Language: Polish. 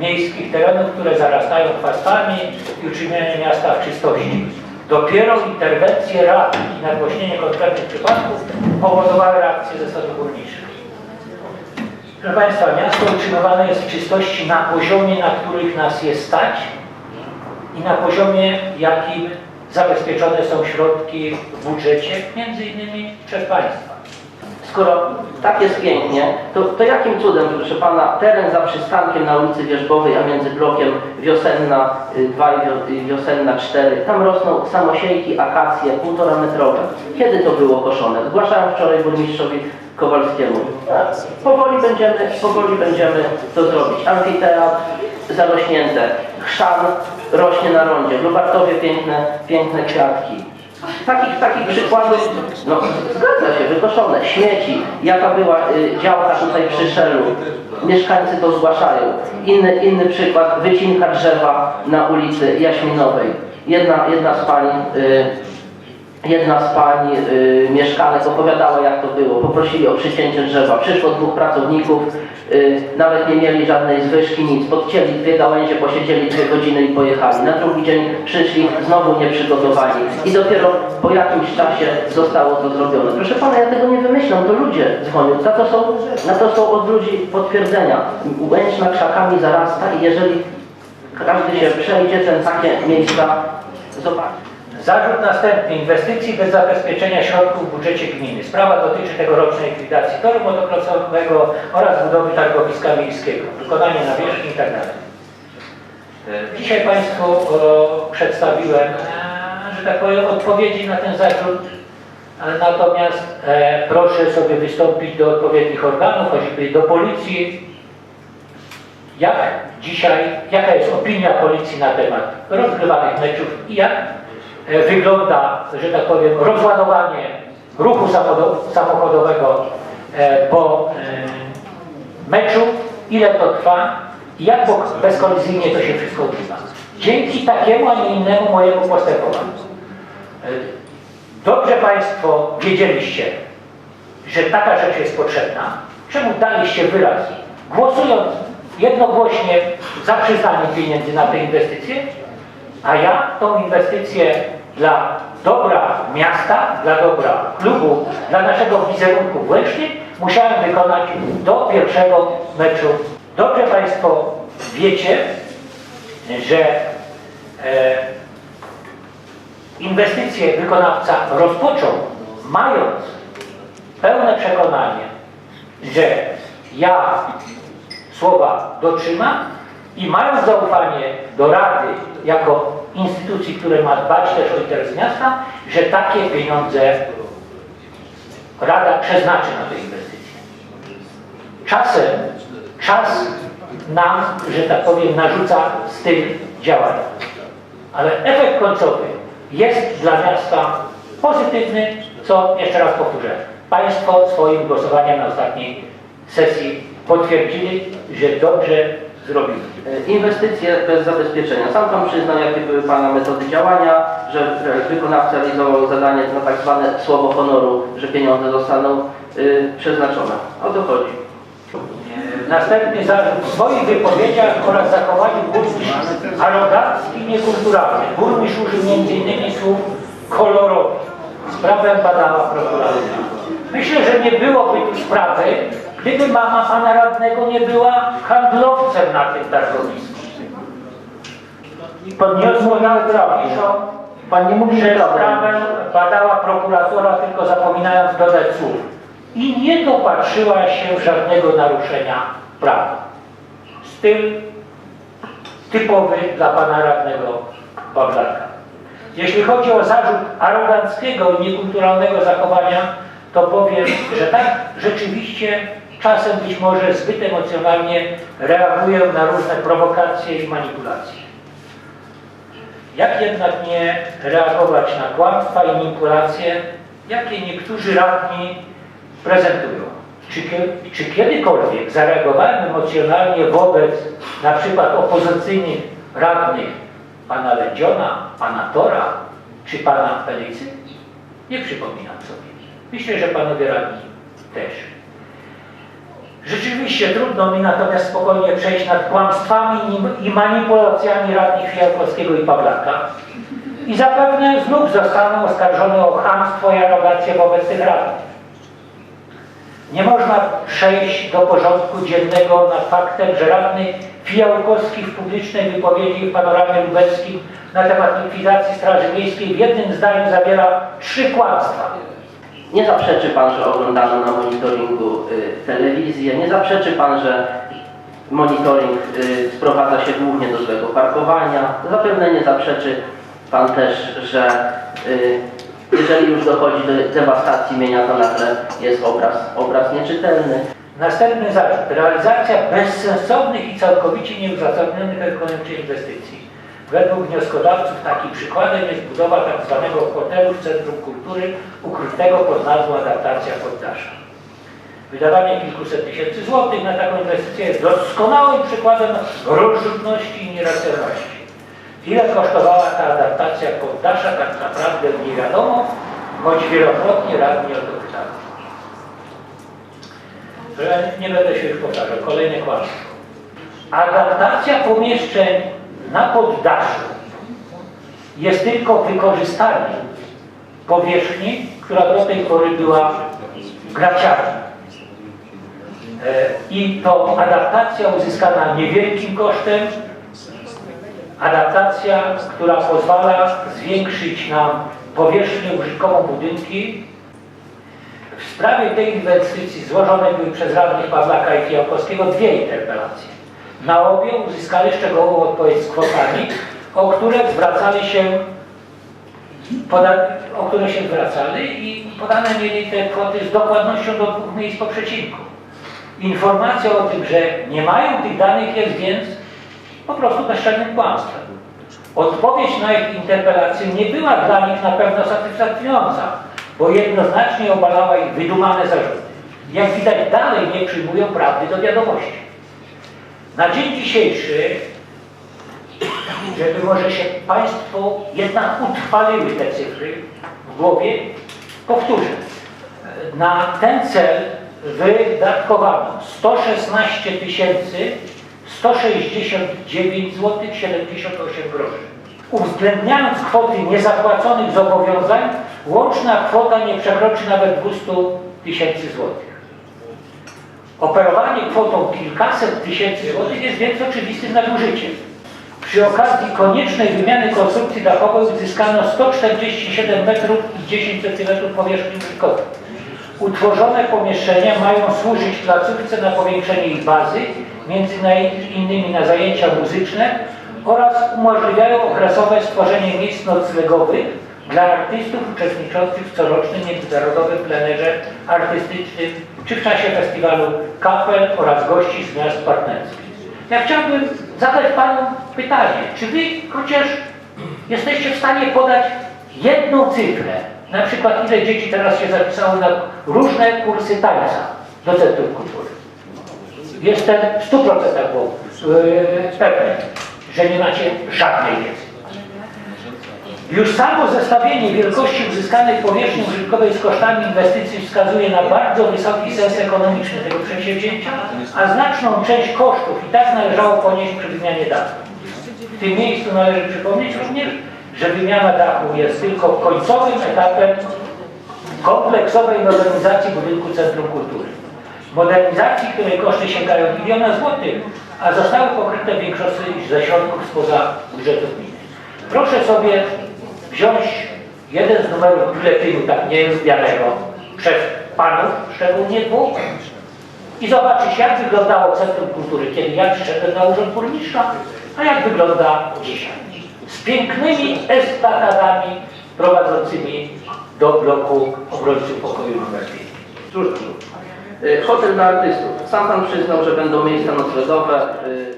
miejskich terenów, które zarastają chwastami i utrzymianie miasta w czystości. Dopiero interwencje rad i nagłośnienie konkretnych przypadków powodowały reakcję strony burmisza. Proszę Państwa, miasto utrzymywane jest w czystości na poziomie, na których nas jest stać i na poziomie, jakim zabezpieczone są środki w budżecie, między innymi przez Państwa. Skoro tak jest pięknie, to, to jakim cudem, proszę pana, teren za przystankiem na ulicy Wierzbowej, a między blokiem Wiosenna y, 2 i Wio- i Wiosenna 4, tam rosną samosiejki, akacje, półtora metrowe. Kiedy to było koszone? Zgłaszałem wczoraj burmistrzowi Kowalskiemu. Powoli będziemy, powoli będziemy to zrobić. Amfiteatr zarośnięte, chrzan rośnie na rondzie, w Lubartowie piękne, piękne kwiatki. Takich, takich przykładów, no zgadza się, wykoszone, śmieci, jaka była y, działka tutaj przy Szelu, mieszkańcy to zgłaszają. Inny, inny przykład, wycinka drzewa na ulicy Jaśminowej. Jedna, jedna z pań, y, jedna z pań y, mieszkanek opowiadała jak to było. Poprosili o przycięcie drzewa. Przyszło dwóch pracowników, y, nawet nie mieli żadnej zwyżki, nic. Podcięli dwie gałęzie, posiedzieli dwie godziny i pojechali. Na drugi dzień przyszli znowu nieprzygotowani. I dopiero po jakimś czasie zostało to zrobione. Proszę pana, ja tego nie wymyślam, to ludzie dzwonią. Na to są, na to są od ludzi potwierdzenia. Łęczna krzakami zarasta i jeżeli każdy się przejdzie, ten takie miejsca zobaczy. Zarzut następny. Inwestycji bez zabezpieczenia środków w budżecie gminy. Sprawa dotyczy tegorocznej likwidacji toru motokrosowego oraz budowy targowiska miejskiego. Wykonanie nawierzchni itd. E, Dzisiaj Państwu e, przedstawiłem, e, że tak powiem, odpowiedzi na ten zarzut, natomiast e, proszę sobie wystąpić do odpowiednich organów, choćby do policji, jak dzisiaj, jaka jest opinia policji na temat rozgrywanych meczów i jak wygląda, że tak powiem, rozładowanie ruchu samochodo- samochodowego e, po e, meczu, ile to trwa i jak bezkolizyjnie to się wszystko odbywa. Dzięki takiemu, a nie innemu mojemu postępowaniu. E, Dobrze Państwo wiedzieliście, że taka rzecz jest potrzebna, czemu daliście wyraz, głosując jednogłośnie za przyznaniem pieniędzy na tę inwestycję, a ja tą inwestycję dla dobra miasta, dla dobra klubu, dla naszego wizerunku w Łęcznie musiałem wykonać do pierwszego meczu. Dobrze Państwo wiecie, że e, inwestycje wykonawca rozpoczął, mając pełne przekonanie, że ja słowa dotrzymam i mając zaufanie do Rady jako instytucji, które ma dbać też o interes miasta, że takie pieniądze Rada przeznaczy na te inwestycje. Czasem czas nam, że tak powiem, narzuca styl działania. Ale efekt końcowy jest dla miasta pozytywny, co jeszcze raz powtórzę. Państwo swoim głosowaniem na ostatniej sesji potwierdzili, że dobrze zrobili. E, Inwestycje bez zabezpieczenia. Sam Pan przyznał, jakie były Pana metody działania, że e, wykonawca realizował zadanie na tak zwane słowo honoru, że pieniądze zostaną y, przeznaczone. O to chodzi. Następny zarzut w swoich wypowiedziach oraz zachowaniu burmistrz arogancki i niekulturalny. Burmistrz użył m.in. słów kolorowych. Sprawę badała prokuratura. Myślę, że nie byłoby tu sprawy, gdyby mama pana radnego nie była handlowcem na tym targowisku. Podniosło nam piszą, Pan nie mówi że sprawę badała prokuratura, tylko zapominając dodać słów. I nie dopatrzyła się żadnego naruszenia prawa. Styl typowy dla pana radnego Pawlaka. Jeśli chodzi o zarzut aroganckiego i niekulturalnego zachowania, to powiem, że tak rzeczywiście czasem być może zbyt emocjonalnie reaguję na różne prowokacje i manipulacje. Jak jednak nie reagować na kłamstwa i manipulacje, jakie niektórzy radni prezentują? Czy, czy kiedykolwiek zareagowałem emocjonalnie wobec na przykład opozycyjnych radnych pana Lędziona, pana Tora czy pana Felicy? Nie przypominam sobie. Myślę, że panowie radni też. Rzeczywiście trudno mi natomiast spokojnie przejść nad kłamstwami i- manipulacjami radnych Fiałkowskiego i Pawlaka i zapewne znów zostaną oskarżone o chamstwo i arogancję wobec tych radnych. Nie można przejść do porządku dziennego nad faktem, że radny Fijałkowski w publicznej wypowiedzi w panoramie lubelskim na temat likwidacji Straży Miejskiej w jednym zdaniu zawiera trzy kłamstwa. Nie zaprzeczy Pan, że oglądano na monitoringu y, telewizję, nie zaprzeczy Pan, że monitoring y, sprowadza się głównie do złego parkowania, zapewne nie zaprzeczy Pan też, że y, jeżeli już dochodzi do dewastacji mienia, to nagle jest obraz, obraz nieczytelny. Następny zarzut. Realizacja bezsensownych i całkowicie nieuzasadnionych ekonomicznie inwestycji. Według wnioskodawców takim przykładem jest budowa tzw. hotelu w Centrum Kultury ukrytego pod nazwą adaptacja poddasza. Wydawanie kilkuset tysięcy złotych na taką inwestycję jest doskonałym przykładem rozrzutności i nieracjonalności. Ile kosztowała ta adaptacja poddasza, tak naprawdę nie wiadomo, choć wielokrotnie radni o to pytali. że nie będę się już powtarzał, kolejne kłamstwo. Adaptacja pomieszczeń na poddaszu jest tylko wykorzystaniem powierzchni, która do tej pory była graciarnią. E, I to adaptacja uzyskana niewielkim kosztem, adaptacja, która pozwala zwiększyć nam powierzchnię użytkową budynki w sprawie tej inwestycji złożone były przez radnych Pawlaka i Fijałkowskiego dwie interpelacje. Na obie uzyskali szczegółową odpowiedź z kwotami, o które zwracali się, o które się zwracali i podane mieli te kwoty z dokładnością do dwóch miejsc po przecinku. Informacja o tym, że nie mają tych danych jest więc po prostu bezczelnym kłamstwem. Odpowiedź na ich interpelację nie była dla nich na pewno satysfakcjonująca, bo jednoznacznie obalała ich wydumane zarzuty. Jak widać dalej nie przyjmują prawdy do wiadomości. Na dzień dzisiejszy, żeby może się Państwo jednak utrwaliły te cyfry w głowie, powtórzę. Na ten cel wydatkowano 116 tysięcy 169 zł 78 groszy. Uwzględniając kwoty niezapłaconych zobowiązań, łączna kwota nie przekroczy nawet 200 tysięcy złotych. Operowanie kwotą kilkaset tysięcy złotych jest więc oczywistym nadużyciem. Przy okazji koniecznej wymiany konstrukcji dachowej uzyskano 147 metrów i 10 cm powierzchni użytkowej. Utworzone pomieszczenia mają służyć placówce na powiększenie ich bazy, między innymi na zajęcia muzyczne oraz umożliwiają okresowe stworzenie miejsc noclegowych dla artystów uczestniczących w corocznym międzynarodowym plenerze artystycznym czy w czasie festiwalu kapel oraz gości z miast partnerskich. Ja chciałbym zadać Panu pytanie, czy Wy chociaż jesteście w stanie podać jedną cyfrę, na przykład ile dzieci teraz się zapisało na różne kursy tańca do Centrum Kultury? Jestem w 100% był, yy, pewny, że nie macie żadnej wiedzy. Już samo zestawienie wielkości uzyskanej powierzchni użytkowej z kosztami inwestycji wskazuje na bardzo wysoki sens ekonomiczny tego przedsięwzięcia, a znaczną część kosztów i tak należało ponieść przy wymianie dachu. W tym miejscu należy przypomnieć również, że wymiana dachu jest tylko końcowym etapem kompleksowej modernizacji budynku Centrum Kultury. Modernizacji, której koszty sięgają miliona złotych, a zostały pokryte w większości ze środków spoza budżetu gminy. Proszę sobie wziąć jeden z numerów biuletynu tak nielubianego przez panów, szczególnie dwóch, i zobaczyć, jak wyglądało Centrum Kultury, kiedy ja przyszedłem na urząd burmistrza, a jak wygląda dzisiaj. Z pięknymi estradami prowadzącymi do bloku obrońców pokoju numer 5. Cóż. Y, Hotel dla artystów. Sam Pan przyznał, że będą miejsca noclegowe. y,